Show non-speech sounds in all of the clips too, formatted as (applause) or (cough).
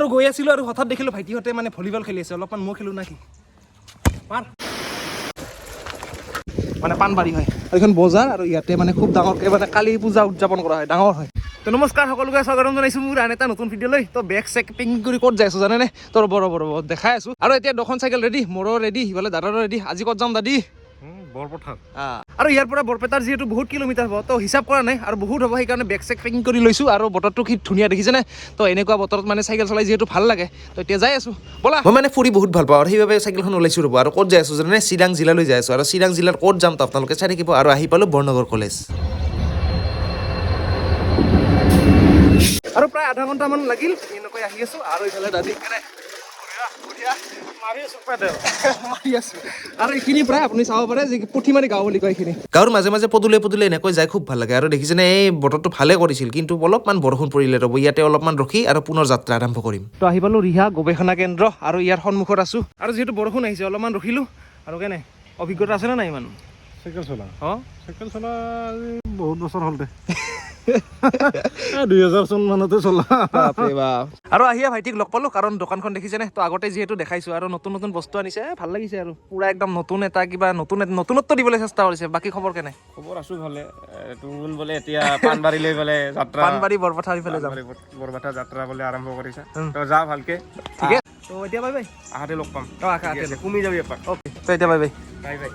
আৰু গৈ আছিলোঁ আৰু হঠাৎ দেখিলোঁ ভাইটিহঁতে মানে ভলীবল খেলি আছে। অলপমান ময়ো খেলোঁ নাকি? পাৰ। মানে পাণবাৰী হয়। আৰু এইখন বজাৰ আৰু ইয়াতে মানে খুব ডাঙৰকৈ মানে কালী পূজা উদযাপন কৰা হয় ডাঙৰ হয়। তো নমস্কাৰ সকলোকে স্বাগতম জনাইছোঁ মোৰ আন এটা নতুন ভিডিঅ'লৈ। তো বেগ চেক পেকিং কৰি ক'ত যাই আছোঁ জানেনে? তোৰ বৰ বৰ দেখাই আছোঁ। আৰু এতিয়া দুখন চাইকেল ৰেডি মোৰো ৰেডি সিফালে দাদাৰো ৰেডি আজি ক'ত যাম দাদী? বৰপথাৰ আৰু ইয়াৰ পৰা বৰপেটাৰ যিহেতু বহুত কিলোমিটাৰ হ'ব তো হিচাপ কৰা নাই আৰু বহুত হ'ব সেইকাৰণে বেগ চেক পেকিং কৰি লৈছোঁ আৰু বতৰটো কি ধুনীয়া দেখিছেনে? তো এনেকুৱা বতৰত মানে চাইকেল চলাই যিহেতু ভালো লাগে তো এতিয়া যাই আছোঁ। ব'লা। মই মানে ফুৰি বহুত ভালো পাওঁ আৰু সেইবাবে চাইকেলখন ওলাইছোঁ ৰ'ব। আৰু ক'ত যাই আছোঁ জানে চিৰাং জিলালৈ যাই আছোঁ। আৰু চিৰাং জিলাৰ ক'ত যাম আপোনালোকে চাই থাকিব আৰু আহি পালোঁ বৰনগৰ কলেজ। আৰু প্ৰায় আধা ঘণ্টামান লাগিল এনেকৈ আহি আছোঁ। আৰু এইফালে দাদী আৰু এইখিনি প্ৰায় আপুনি চাব পাৰে যে পুঠিমাৰি গাঁও বুলি কয় এইখিনি। গাঁৱৰ মাজে মাজে পদূলে পদূলে এনেকৈ যাই খুব ভালো লাগে। আৰু দেখিছেনে এই বতৰটো ভালে কৰিছিল কিন্তু অলপমান বৰষুণ পৰিলে ৰ'ব। ইয়াতে অলপমান ৰখি আৰু পুনৰ যাত্ৰা আৰম্ভ কৰিম। তো আহি পালোঁ ৰিহা গৱেষণা কেন্দ্ৰ আৰু ইয়াৰ সন্মুখত আছোঁ। আৰু যিহেতু বৰষুণ আহিছে অলপমান ৰখিলোঁ। আৰু কেনে অভিজ্ঞতা আছেনে নাই ইমান? চাইকেল চলা। অঁ। চাইকেল চলা বহুত বছৰ হ'ল দে। দুই হাজাৰ চন মানতে চলা। আৰু আহিয়ে ভাইটিক লগ পালোঁ কাৰণ দোকানখন দেখিছেনে? তো আগতে যিহেতু দেখাইছোঁ আৰু নতুন নতুন বস্তু আনিছে ভালো লাগিছে আৰু। পূৰা একদম নতুন এটা কিবা নতুন নতুনত্ব দিবলৈ চেষ্টা কৰিছে। বাকী খবৰ কেনে? খবৰ আছো ভালে। তোৰ বোলে এতিয়া পাণবাৰীলৈ বোলে যাত্ৰা পাণবাৰী বৰপথাৰ ইফালে যাম। বৰপেটা যাত্ৰা বোলে আৰম্ভ কৰিছে। তই যা ভালকে। ঠিকে। তো এতিয়া বাই বাই। আহাতে লগ পাম। অঁ আছে, কমি যাবি এপাক। অ'কে। তো এতিয়া বাই বাই। Bye bye.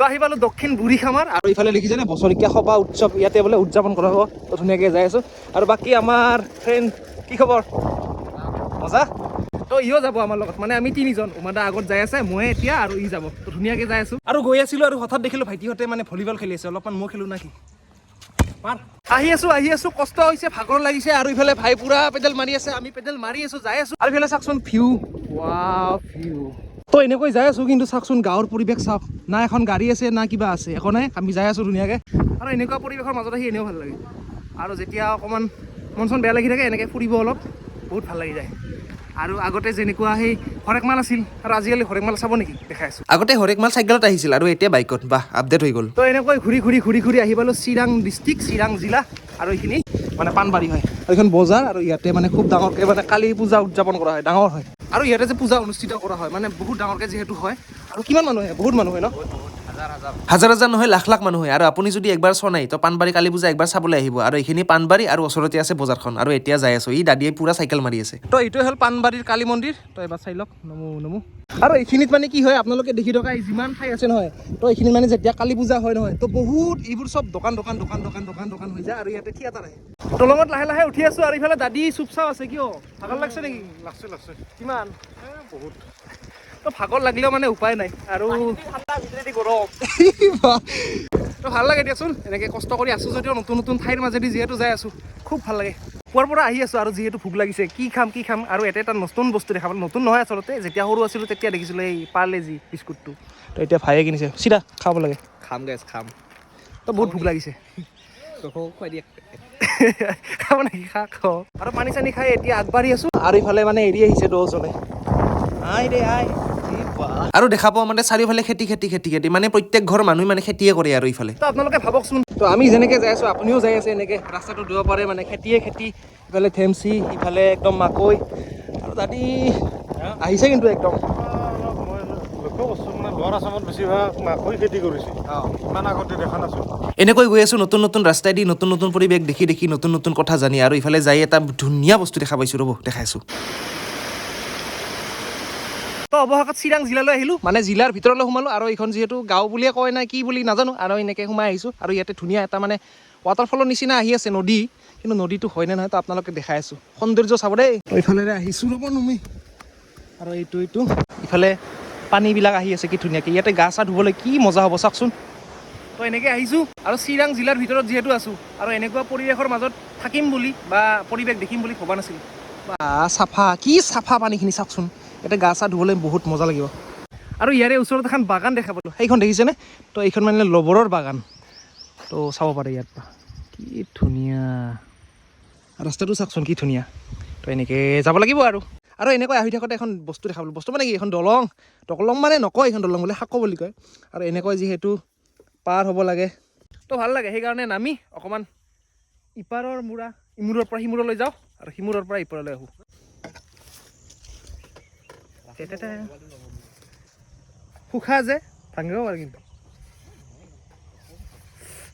তো আহি পালোঁ দক্ষিণ বুঢ়ী খামাৰ আৰু ইফালে দেখিছেনে বছৰেকীয়া সভা উৎসৱ, ইয়াতে বোলে উদযাপন কৰা হ'ব, তো ধুনীয়াকৈ যাই আছোঁ। আৰু বাকী আমাৰ ফ্ৰেণ্ড কি খবৰ? মজা? তো ইও যাব আমাৰ লগত মানে আমি তিনিজন, উমাদা আগত যাই আছে মই এতিয়া আৰু ই যাব, তো ধুনীয়াকৈ যাই আছোঁ। আৰু গৈ আছিলোঁ আৰু হঠাৎ দেখিলোঁ ভাইটিহঁতে মানে ভলীবল খেলি আছে, অলপমান মই খেলোঁ নাকি? আহি আছো আহি আছো, কষ্ট হৈছে, ভাগৰ লাগিছে, আৰু ইফালে ভাই পুৰা পেডেল মাৰি আছে, আমি পেডেল মাৰি আছো, যাই আছো। আৰু ইফালে চাওকচোন ভিউ ৱাও ভিউ তো এনেকৈ যাই আছো কিন্তু চাওকচোন গাঁৱৰ পৰিৱেশ চাওক। না এখন গাড়ী আছে না কিবা আছে। একো নাই আমি যাই আছো ধুনীয়াকৈ। আৰু এনেকুৱা পৰিৱেশৰ মাজত আহি এনেও ভাল লাগে। আৰু যেতিয়া অকণমান মন চন বেয়া লাগি থাকে এনেকৈ ফুৰিব অলপ বহুত ভাল লাগি যায়। আৰু আগতে যেনেকুৱা সেই হৰেক মাল আছিল আৰু আজিকালি হৰেক মাল চাব নেকি? দেখাই আছো। আগতে হৰেক মাল চাইকেলত আহিছিল আৰু এতিয়া বাইকত বাহ আপডেট হৈ গ'ল। তো এনেকৈ ঘূৰি ঘূৰি ঘূৰি ঘূৰি আহি পালোঁ চিৰাং ডিষ্ট্ৰিক্ট চিৰাং জিলা আৰু এইখিনি মানে পাণবাৰী হয়। আৰু এইখন বজাৰ আৰু ইয়াতে মানে খুব ডাঙৰকৈ মানে কালী পূজা উদযাপন কৰা হয় ডাঙৰ হয়। আৰু ইয়াতে যে পূজা অনুষ্ঠিত কৰা হয় মানে বহুত ডাঙৰকৈ যিহেতু হয়, আৰু কিমান মানুহ বহুত মানুহ হয় ন? হাজাৰ হাজাৰ নহয় লাখ লাখ মানুহ হয়। আৰু আপুনি যদি একবাৰ চোৱা নাই তো পাণবাৰী কালী পূজা একবাৰ চাবলৈ আহিব। আৰু এইখিনি পাণবাৰী আৰু ওচৰতে আছে বজাৰখন। আৰু এতিয়া যাই আছোঁ। ই দাদীয়ে পুৰা চাইকেল মাৰি আছে। তো এইটোৱে হ'ল পাণবাৰীৰ কালী মন্দিৰ। তো এবাৰ চাই লওক। নমো নমো। আৰু এইখিনিত মানে কি হয় আপোনালোকে দেখি থকা যিমান ঠাই আছে নহয় তো এইখিনিত মানে যেতিয়া কালী পূজা হয় নহয় তো বহুত এইবোৰ চব দোকান দোকান দোকান দোকান দোকান দোকান হৈ যায়। আৰু ইয়াতে থিয়েটাৰ আহে। দলঙত লাহে লাহে উঠি আছো আৰু ইফালে দাদী চুপচাও আছে। কিয়? ভাগৰ লাগছে নেকি? লাগছে লাগছে। কিমান? বহুত। তো ভাগৰ লাগিলেও মানে উপায় নাই আৰু গৰম তো ভালো লাগে দিয়াচোন এনেকৈ কষ্ট কৰি আছোঁ যদিও নতুন নতুন ঠাইৰ মাজেদি যিহেতু যাই আছোঁ খুব ভালো লাগে। পুৱাৰ পৰা আহি আছোঁ আৰু যিহেতু ভোক লাগিছে কি খাম কি খাম আৰু এটা এটা নতুন বস্তু দেখা পালোঁ। নতুন নহয় আচলতে যেতিয়া সৰু আছিলোঁ তেতিয়া দেখিছিলোঁ এই পাৰ্লেজি বিস্কুটটো। তো এতিয়া ভাইয়ে কিনিছে। চিধা খাব লাগে। খাম গেছ খাম। তো বহুত ভোক লাগিছে। খুৱাই দিয়ে। খাব নেকি খা খাওঁ। আৰু পানী চানী খাই এতিয়া আগবাঢ়ি আছোঁ। আৰু ইফালে মানে এৰি আহিছে দহজনে। I they I. আৰু দেখা পাওঁ মানে চাৰিওফালে খেতি খেতি খেতি খেতি। মানে প্ৰত্যেক ঘৰ মানুহে মানে খেতিয়ে কৰে আৰু ইফালে। আপোনালোকে ভাবকচোন তো আমি যেনেকৈ যাই আছোঁ আপুনিও যাই আছে এনেকৈ ৰাস্তাটো দিব পাৰে মানে খেতিয়ে খেতি। ইফালে থেমচি ইফালে একদম মাকৈ। আৰু দাদী আহিছে কিন্তু একদম। এনেকৈ গৈ আছোঁ নতুন নতুন ৰাস্তাই দি নতুন নতুন পৰিৱেশ দেখি দেখি নতুন নতুন কথা জানি। আৰু ইফালে যাই এটা ধুনীয়া বস্তু দেখা পাইছোঁ ৰ'ব দেখাইছোঁ তো অৱশেষত চিৰাং জিলালৈ আহিলোঁ। মানে জিলাৰ ভিতৰলৈ সোমালোঁ আৰু এইখন যিহেতু গাঁও বুলিয়ে কয় নাই কি বুলি নাজানো। আৰু এনেকৈ সোমাই আহিছোঁ। আৰু ইয়াতে ধুনীয়া এটা মানে ৱাটাৰফলৰ নিচিনা আহি আছে নদী। কিন্তু নদীটো হয়নে নহয় তো আপোনালোকে দেখাই আছোঁ। সৌন্দৰ্য চাব দেই। তো ইফালেৰে আহিছোঁ ৰ'ব নুমি। আৰু এইটো এইটো। ইফালে পানীবিলাক আহি আছে কি ধুনীয়াকৈ। ইয়াতে গা চা ধুবলৈ কি মজা হ'ব চাওকচোন। তো এনেকৈ আহিছোঁ। আৰু চিৰাং জিলাৰ ভিতৰত যিহেতু আছোঁ। আৰু এনেকুৱা পৰিৱেশৰ মাজত থাকিম বুলি বা পৰিৱেশ দেখিম বুলি ভবা নাছিলোঁ। বা চাফা কি চাফা পানীখিনি চাওকচোন। ইয়াতে গা চা ধুবলৈ বহুত মজা লাগিব। আৰু ইয়াৰে ওচৰত এখন বাগান দেখা পালোঁ। সেইখন দেখিছেনে? তো এইখন মানে লবৰৰ বাগান। তো চাব পাৰে ইয়াত পৰা কি ধুনীয়া। ৰাস্তাটো চাওকচোন কি ধুনীয়া। তো এনেকৈ যাব লাগিব আৰু। আৰু এনেকৈ আহি থাকোঁতে এখন বস্তু দেখা পালোঁ। বস্তু মানে কি? এখন দলং। দলং মানে নকয় এইখন দলং বুলি শাকো বুলি কয়। আৰু এনেকৈ যিহেতু পাৰ হ'ব লাগে। তো ভাল লাগে সেইকাৰণে নামি অকণমান ইপাৰৰ মূৰা ইমূৰৰ পৰা সিমূৰলৈ যাওঁ। আৰু সিমূৰৰ পৰা ইপাৰলৈ আহোঁ। সুখা যে ভাঙিব পাৰে কিন্তু।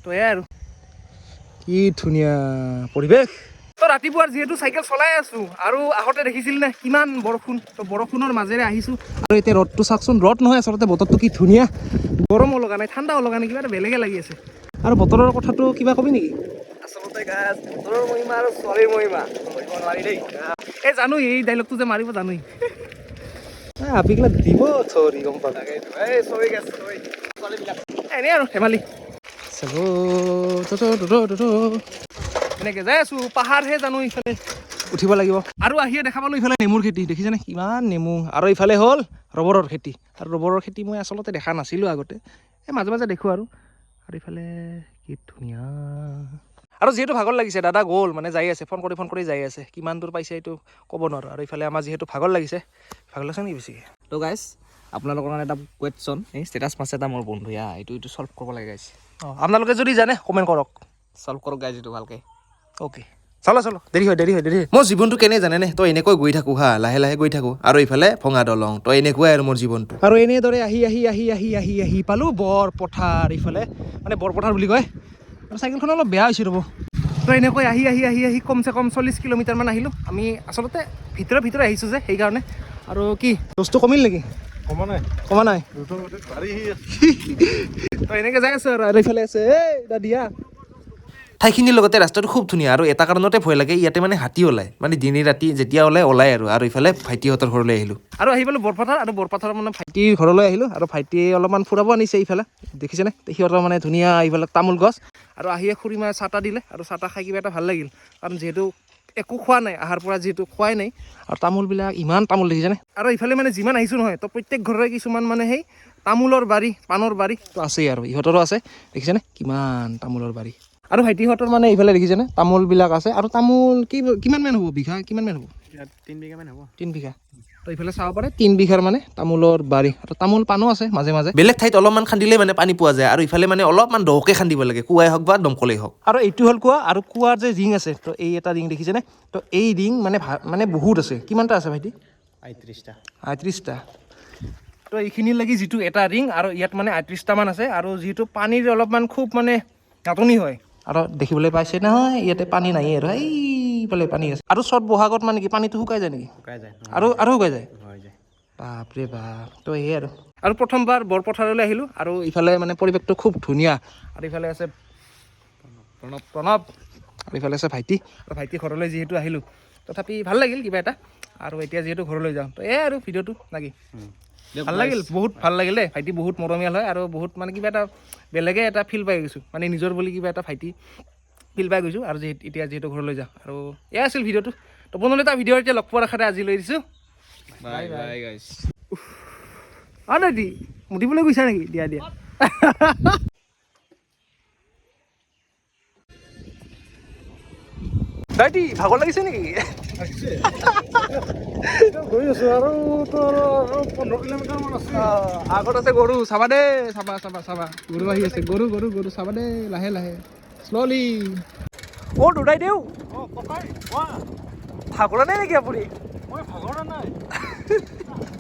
তো এয়াই আৰু। কি ধুনীয়া পৰিৱেশ। তো ৰাতিপুৱাৰ যিহেতু চাইকেল চলাই আছো আৰু আহোঁতে দেখিছিল নে? কিমান বৰষুণ। তো বৰষুণৰ মাজেৰে আহিছো। আৰু এতিয়া ৰ'দটো চাওকচোন ৰ'দ নহয় আচলতে বতৰটো কি ধুনীয়া। গৰমো লগা নাই ঠাণ্ডাও লগা নাই কিবা এটা বেলেগে লাগি আছে। আৰু বতৰৰ কথাটো কিবা কবি নেকি? আচলতে গাছ বতৰৰ মহিমা আৰু ছোৱালীৰ মহিমা। এই জানো এই ডাইলগটো যে মাৰিব জানোই আপিগিলা দিব চৰি গম ছোৱালীবিলাক এনেই আৰু ধেমালি চাব এনেকে যাই আছো পাহাৰহে জানো ইফালে। উঠিব লাগিব। আৰু আহিয়ে দেখা পালো ইফালে নেমুৰ খেতি দেখিছেনে কিমান নেমু। আৰু ইফালে হ'ল ৰবৰৰ খেতি। আৰু ৰবৰৰ খেতি মই আচলতে দেখা নাছিলোঁ আগতে। এই মাজে মাজে দেখোঁ আৰু। আৰু ইফালে কি ধুনীয়া। আৰু যিহেতু ভাগৰ লাগিছে দাদা গ'ল মানে যাই আছে ফোন কৰি ফোন কৰি যাই আছে। কিমান দূৰ পাইছে এইটো ক'ব নোৱাৰোঁ আৰু ইফালে আমাৰ যিহেতু ভাগৰ লাগিছে ভাগৰ লাগিছে নেকি বেছিকৈ? তো গাইজ আপোনালোকৰ কাৰণে এটা কুৱেশ্যন এই ষ্টেটাছ মাছ এটা মোৰ বন্ধু ইয়া এইটো এইটো চল্ভ কৰিব লাগে গাইজ অঁ আপোনালোকে যদি জানে কমেণ্ট কৰক। চল্ভ কৰক গাইজ এইটো ভালকৈ। অ'কে চলো চলো দেৰি হয় দেৰি হয় দেৰি হয়। মোৰ জীৱনটো কেনে জানেনে? তই এনেকৈ গৈ থাকোঁ হা লাহে লাহে গৈ থাকোঁ। আৰু ইফালে ভঙা দলং তই এনেকুৱাই আৰু মোৰ জীৱনটো। আৰু এনেদৰে আহি আহি আহি আহি আহি আহি পালোঁ বৰপথাৰ ইফালে মানে বৰপথাৰ বুলি কয়। আৰু চাইকেলখন অলপ বেয়া হৈছে ৰ'ব। তো এনেকৈ আহি আহি আহি আহি কমচে কম চল্লিছ কিলোমিটাৰমান আহিলোঁ। আমি আচলতে ভিতৰে ভিতৰে আহিছোঁ যে সেইকাৰণে। আৰু কি? বস্তু কমিল নেকি? কমা নাই। কমা নাই? তো এনেকৈ (laughs) যাই আছোঁ আৰু আৰু ইফালে আছে। এই দাদিয়া ঠাইখিনিৰ লগতে ৰাস্তাটো খুব ধুনীয়া আৰু এটা কাৰণতে ভয় লাগে ইয়াতে মানে হাতী ওলায়। মানে দিনে ৰাতি যেতিয়া ওলাই ওলাই আৰু আৰু ইফালে ভাইটিহঁতৰ ঘৰলৈ আহিলোঁ। আৰু আহি পালোঁ বৰপথাৰ আৰু বৰপথাৰৰ মানে ভাইটিৰ ঘৰলৈ আহিলোঁ আৰু ভাইটিয়ে অলপমান ফুৰাব আনিছে ইফালে দেখিছেনে? সিহঁতৰ মানে ধুনীয়া এইফালে তামোল গছ। আৰু আহিয়ে খুৰী মায়ে চাহ তাহ দিলে আৰু চাহ তাহ খাই কিবা এটা ভালো লাগিল। কাৰণ যিহেতু একো খোৱা নাই আহাৰ পৰা যিহেতু খোৱাই নাই আৰু তামোলবিলাক ইমান তামোল দেখিছেনে আৰু ইফালে মানে যিমান আহিছোঁ নহয় তো প্ৰত্যেক ঘৰৰে কিছুমান মানে সেই তামোলৰ বাৰী পাণৰ বাৰী তো আছেই আৰু ইহঁতৰো আছে দেখিছেনে কিমান তামোলৰ বাৰী। আৰু ভাইটিহঁতৰ মানে ইফালে দেখিছেনে তামোলবিলাক আছে আৰু তামোল কি কিমানমান হ'ব বিঘা? কিমানমান হ'ব? তিনি বিঘামান হ'ব। তিন বিঘা। তো ইফালে চাব পাৰে তিন বিঘাৰ মানে তামোলৰ বাৰী। আৰু তামোল পাণো আছে মাজে মাজে। বেলেগ ঠাইত অলপমান খান্দিলেই মানে পানী পোৱা যায়। আৰু ইফালে মানে অলপমান দহকৈ খান্দিব লাগে। কুৱাই হওক বা দমকলেই হওক। আৰু এইটো হ'ল কোৱা আৰু কুৱাৰ যে ৰিং আছে তো এই এটা ৰিং দেখিছেনে? তো এই ৰিং মানে ভা মানে বহুত আছে। কিমানটা আছে ভাইটি? আঠত্ৰিছটা আঠত্ৰিছটা তো এইখিনি লাগি যিটো এটা ৰিং আৰু ইয়াত মানে আঠত্ৰিছটামান আছে আৰু যিহেতু পানীৰ অলপমান খুব মানে নাটনি হয়। আৰু দেখিবলৈ পাইছে নহয় ইয়াতে পানী নাই আৰু। এইফালে পানী আছে। আৰু চত বহাগত মানে কি পানীটো শুকাই যায় নেকি? শুকাই যায় আৰু আৰু শুকাই যায়? বাপৰে বাপ তো এই আৰু। আৰু প্ৰথমবাৰ বৰপথাৰলৈ আহিলোঁ আৰু ইফালে মানে পৰিৱেশটো খুব ধুনীয়া। আৰু ইফালে আছে প্ৰণৱ প্ৰণৱ। আৰু ইফালে আছে ভাইটি। আৰু ভাইটি ঘৰলৈ যিহেতু আহিলোঁ। তথাপি ভালো লাগিল কিবা এটা। আৰু এতিয়া যিহেতু ঘৰলৈ যাওঁ। তো এই আৰু ভিডিঅ'টো নাকি ভালো লাগিল বহুত ভালো লাগিল দেই। ভাইটি বহুত মৰমীয়াল হয় আৰু বহুত মানে কিবা এটা বেলেগে এটা ফিল পাই গৈছোঁ। মানে নিজৰ বুলি কিবা এটা ভাইটি ফিল পাই গৈছোঁ আৰু এতিয়া যিহেতু ঘৰলৈ যাওঁ। আৰু এয়াই আছিল ভিডিঅ'টো। তো পুনৰ এটা ভিডিঅ' এতিয়া লগ পোৱাৰ আশাতে আজি লৈ দিছোঁ। বাই বাই গাইজ অঁ দাদি মুতিবলৈ গৈছা নেকি? দিয়া দিয়া। (laughs) দাদি ভাগৰ লাগিছে নেকি? গৈ আছো আৰু তো আৰু আৰু পোন্ধৰ কিলোমিটাৰ মান আছে। আগত আছে গৰু। চাবা দে। চাবা চাবা চাবা। গৰু আহি আছে। গৰু গৰু গৰু। চাবা দে। লাহে লাহে। শ্ল'লি অ' দুদাই দেউ অঁ ককাই কোৱা? ভাগৰা নাই নেকি আপুনি? মই ভাগৰা নাই। (laughs)